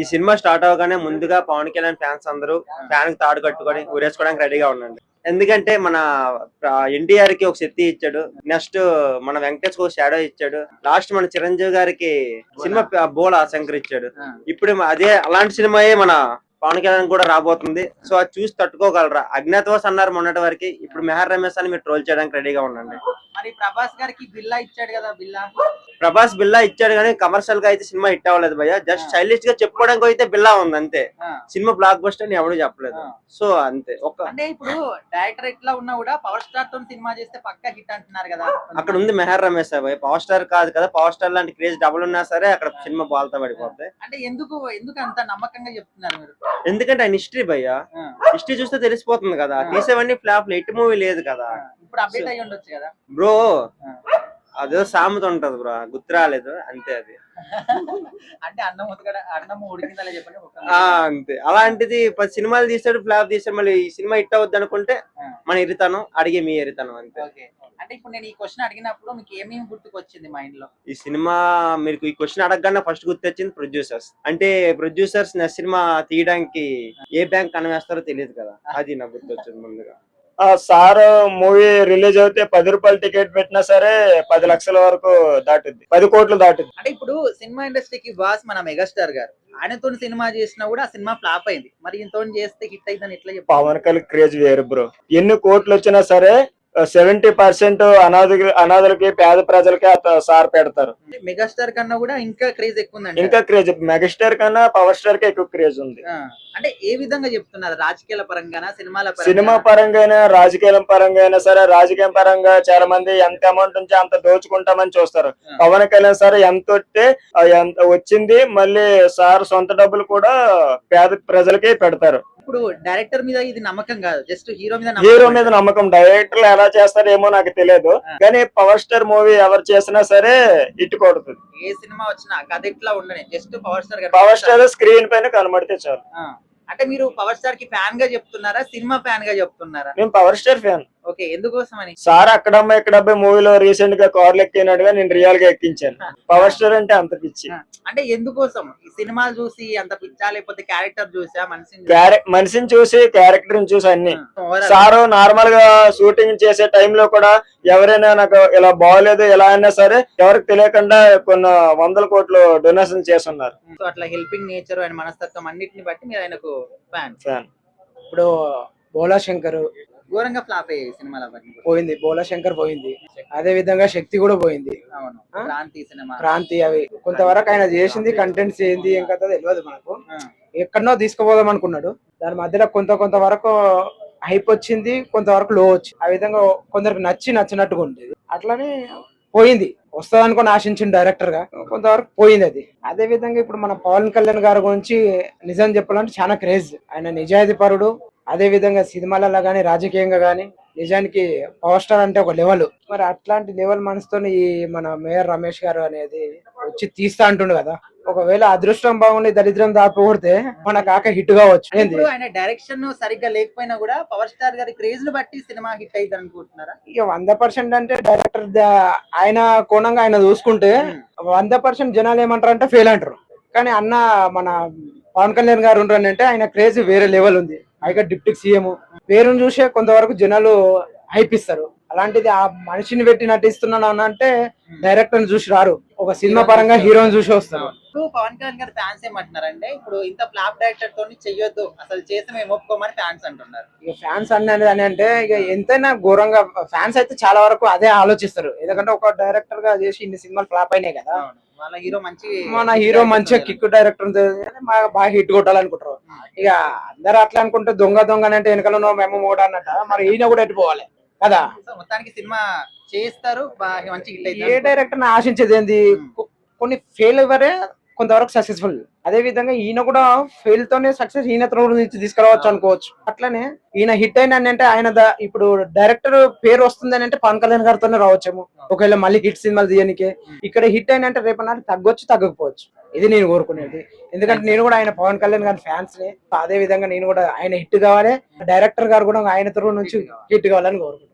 ఈ cinema start అవగానే ముందుగా పవన్ కళ్యాణ్ ఫ్యాన్స్ అందరూ ఫ్యాన్కి తాడు కట్టుకొని ఊరేసుకోవడానికి రెడీగా ఉండండి. ఎందుకంటే మన ఎన్టీఆర్కి ఒక శక్తి ఇచ్చాడు. నెక్స్ట్ మన వెంకటేష్ ఒక షాడో ఇచ్చాడు. లాస్ట్ మన చిరంజీవి గారికి సినిమా బోల. శంకర్ ఇచ్చాడు. ఇప్పుడు అదే అలాంటి సినిమాయే మన పవన్ కళ్యాణ్ కూడా రాబోతుంది. సో అది చూసి తట్టుకోగలరా? అజ్ఞాతవాస్ అన్నారు మొన్నటి వరకు. ఇప్పుడు మెహర్ రమేష్ అని మీరు ట్రోల్ చేయడానికి రెడీగా ఉండండి. మరి ప్రభాస్ గారికి బిల్లా ఇచ్చాడు కదా బిల్లా. ప్రభాస్ బిల్లా ఇచ్చాడు కానీ కమర్షియల్గా అయితే సినిమా హిట్ అవ్వలేదు భయ్య. జస్ట్ స్టైలిష్గా చెప్పుకోవడానికి అయితే బిల్లా ఉంది అంతే. సినిమా బ్లాక్ బస్టర్ అని ఎవడు చెప్పలేదు. సో అంతే. ఒక అంటే ఇప్పుడు డైరెక్టర్ ఎట్లా ఉన్నా కూడా పవర్ స్టార్తో సినిమా చేస్తే పక్కా హిట్ అంటున్నారు కదా. అక్కడ ఉంది మెహర్ రమేష్ భయ్ పవర్ స్టార్ కాదు కదా. పవర్ స్టార్ లాంటి క్రేజ్ డబుల్ ఉన్నా సరే అక్కడ సినిమా బాల్తో పడిపోతాయి అంటే ఎందుకు ఎందుకు అంత నమ్మకంగా చెప్తున్నారు మీరు? ఎందుకంటే ఆయన హిస్టరీ భయ్య. హిస్టరీ చూస్తే తెలిసిపోతుంది కదా. తీసేవన్నీ ఫ్లాప్ ఎయిట్ మూవీ లేదు కదా. ఇప్పుడు అప్డేట్ అయ్యి ఉండొచ్చు కదా. బ్రో ఆ. అదేదో సామెత ఉంటది బ్రో గుర్తు రాలేదు అంతే అది. అంటే అన్నం అన్నం చెప్పండి అంతే. అలాంటిది పది సినిమాలు తీసాడు ఫ్లాప్ తీసాడు మళ్ళీ ఈ సినిమా హిట్ అవుద్ది అనుకుంటే. మన ఎరితాను అడిగే మీ ఎరితాను అంతే. అంటే ఇప్పుడు నేను ఈ క్వశ్చన్ అడిగినప్పుడు మీకు ఏమేమి గుర్తుకు వచ్చింది మైండ్లో ఈ సినిమా మీకు ఈ క్వశ్చన్ అడగగానే ఫస్ట్ గుర్తొచ్చింది ప్రొడ్యూసర్స్ అంటే ప్రొడ్యూసర్స్ నా సినిమా తీయడానికి ఏ బ్యాంక్ కనవేస్తారో తెలియదు కదా. అది నాకు గుర్తొచ్చింది ముందుగా. సార్ మూవీ రిలీజ్ అయితే పది రూపాయలు టికెట్ పెట్టినా సరే పది లక్షల వరకు దాటుద్ది. పది కోట్లు దాటుద్ది. అంటే ఇప్పుడు సినిమా ఇండస్ట్రీకి బాస్ మన మెగాస్టార్ గారు. ఆయనతో సినిమా చేసినా కూడా ఆ సినిమా ఫ్లాప్ అయింది. మరి ఈయనతో చేస్తే హిట్ అయిందని చెప్పాలి? పవన్ కళ్యాణ్ క్రేజ్ వేరు బ్రో. ఎన్ని కోట్లు వచ్చినా సరే సెవెంటీ పర్సెంట్ అనాథ అనాథలకి పేద ప్రజలకి సార్ పెడతారు. మెగాస్టార్ కన్నా కూడా ఇంకా క్రేజ్ ఎక్కువ ఉందండి ఇంకా క్రేజ్ మెగాస్టార్ కన్నా పవర్ స్టార్కి ఎక్కువ క్రేజ్ ఉంది. అంటే ఏ విధంగా చెప్తున్నారు? రాజకీయాల పరంగానా సినిమాల సినిమా పరంగా పరంగా అయినా రాజకీయం పరంగా అయినా సరే రాజకీయం పరంగా చాలా మంది ఎంత అమౌంట్ నుంచి అంత దోచుకుంటామని చూస్తారు. పవన్ కళ్యాణ్ సార్ ఎంత వస్తే వచ్చింది మళ్ళీ సార్ సొంత డబ్బులు కూడా పేద ప్రజలకి పెడతారు. ఇప్పుడు డైరెక్టర్ మీద ఇది నమ్మకం కాదు. జస్ట్ హీరో మీద హీరో మీద నమ్మకం. డైరెక్టర్లు ఎలా చేస్తారేమో నాకు తెలియదు. కానీ పవర్ స్టార్ మూవీ ఎవరు చేసినా సరే ఇటు కొడుతుంది. ఏ సినిమా వచ్చినా కథ ఎట్లా ఉండని. Just Power Star Power Star screen పైన కనబడితే చాలు. అంటే మీరు పవర్ స్టార్కి ఫ్యాన్గా చెప్తున్నారా? సినిమా ఫ్యాన్గా చెప్తున్నారా? నేను పవర్ స్టార్ ఫ్యాన్ ఓకే ఎందుకోసం అని సార్ అక్కడమ్మ ఇక్కడమ్మ మూవీలో రీసెంట్గా కార్లు ఎక్కినట్టుగా నేను రియల్గా ఎక్కించాను పవర్ స్టార్ అంటే అంత పిచ్చి. అంటే ఎందుకోసం? ఈ సినిమాలు చూసి అంత పిచ్చా లేకపోతే క్యారెక్టర్ చూసా మనిషిని మనిషిని చూసి క్యారెక్టర్ చూసి అన్ని. సారు నార్మల్గా షూటింగ్ చేసే టైంలో కూడా ఎవరైనా నాకు ఇలా బాగోలేదు ఎలా అయినా సరే ఎవరికి తెలియకుండా కొన్ని వందల కోట్లు డొనేషన్ చేస్తున్నారు. సో అట్లా హెల్పింగ్ నేచర్ ఆయన మనస్తత్వం అన్నిటిని బట్టి మీరు ఆయనకు ఫ్యాన్. ఫ్యాన్. ఇప్పుడు బోలా శంకర్ ఘోరంగా ఫ్లాప్ అయ్యాయి సినిమాలు అవన్నీ కూడా. పోయింది బోలా శంకర్ పోయింది. అదే విధంగా శక్తి కూడా పోయింది. అవును ఆ? క్రాంతి సినిమా. క్రాంతి అవి. కొంతవరకు ఆయన చేసింది కంటెంట్స్ ఏంది ఏం కదా తెలియదు మనకు. ఆ, ఎక్కడనో తీసుకుపోదాం అనుకున్నాడు. దాని మధ్యలో కొంత కొంత వరకు హైప్ వచ్చింది కొంతవరకు లో వచ్చింది ఆ విధంగా కొందరికి నచ్చి నచ్చినట్టుగా ఉండేది. అట్లానే పోయింది. వస్తుంది అనుకుని ఆశించింది డైరెక్టర్గా. కొంతవరకు పోయింది అది. అదే విధంగా ఇప్పుడు మన పవన్ కళ్యాణ్ గారి గురించి నిజం చెప్పాలంటే చాలా క్రేజ్ ఆయన నిజాయితీ పరుడు అదే విధంగా సినిమాలలో గానీ రాజకీయంగా గానీ నిజానికి పవర్ స్టార్ అంటే ఒక లెవెల్ మరి అట్లాంటి లెవెల్ మనసుతో ఈ మన మేయర్ రమేష్ గారు అనేది వచ్చి తీస్తా అంటుండు కదా. ఒకవేళ అదృష్టం బాగుండి దరిద్రం దాపకూడితే మన కాక హిట్ కావచ్చు ఆయన డైరెక్షన్ సరిగ్గా లేకపోయినా కూడా పవర్ స్టార్ గారి క్రేజ్ను బట్టి సినిమా హిట్ అయింది అనుకుంటున్నారా ఇక వంద పర్సెంట్ అంటే డైరెక్టర్ ఆయన కోణంగా ఆయన చూసుకుంటే వంద పర్సెంట్ జనాలు ఏమంటారు అంటే ఫెయిల్ అంటారు. కానీ అన్న మన పవన్ కళ్యాణ్ గారు ఉండరు అంటే ఆయన క్రేజ్ వేరే లెవెల్ ఉంది. పైగా డిప్యూటీ సీఎం. పేరును చూసే కొంతవరకు జనాలు హైప్ ఇస్తారు. అలాంటిది ఆ మనిషిని పెట్టి నటిస్తున్నాను అని అంటే డైరెక్టర్ చూసి రారు. ఒక సినిమా పరంగా హీరోని చూసి వస్తారు. ఇప్పుడు పవన్ కళ్యాణ్ గారి ఫ్యాన్స్ ఏమంటున్నారంటే ఇప్పుడు ఇంత ఫ్లాప్ డైరెక్టర్ తోని చెయ్యొద్దు. అసలు చేస్తే మేము ఒప్పుకోమని ఫ్యాన్స్ అంటున్నారు. ఇక ఫ్యాన్స్ అనేది అని అంటే ఇక ఎంతైనా ఘోరంగా ఫ్యాన్స్ అయితే చాలా వరకు అదే ఆలోచిస్తారు. ఎందుకంటే ఒక డైరెక్టర్గా చేసి ఇన్ని సినిమాలు ఫ్లాప్ అయినాయి కదా. వాళ్ళ హీరో మంచి మన హీరో మంచిగా కిక్ డైరెక్టర్ బాగా హిట్ కొట్టాలనుకుంటారు. ఇక అందరూ అట్లా అనుకుంటే దొంగ దొంగ అంటే వెనకాల మేము మూడ అన్నట్ట. మరి ఈయన కూడా ఎట్టుకోవాలి కదా? మొత్తానికి సినిమా చేస్తారు ఏ డైరెక్టర్ ఆశించేది ఏంది? కొ- కొన్ని ఫెయిల్ అవ్వరే కొంతవరకు సక్సెస్ఫుల్ అదే విధంగా ఈయన కూడా ఫెయిల్ తోనే సక్సెస్ ఈయన నుంచి తీసుకురావచ్చు అనుకోవచ్చు. అట్లనే ఈయన హిట్ అయిన అంటే ఆయన ఇప్పుడు డైరెక్టర్ పేరు వస్తుంది అంటే పవన్ కళ్యాణ్ గారితోనే రావచ్చేమో. ఒకవేళ మళ్ళీ హిట్ సినిమాలు తీయనికే. ఇక్కడ హిట్ అయిన అంటే రేపు నాడు తగ్గొచ్చు తగ్గకపోవచ్చు. ఇది నేను కోరుకునేది. ఎందుకంటే నేను కూడా ఆయన పవన్ కళ్యాణ్ గారి ఫ్యాన్స్ని అదే విధంగా నేను కూడా ఆయన హిట్ కావాలి. డైరెక్టర్ గారు కూడా ఆయన త్రూ నుంచి హిట్ కావాలని కోరుకుంటున్నాను.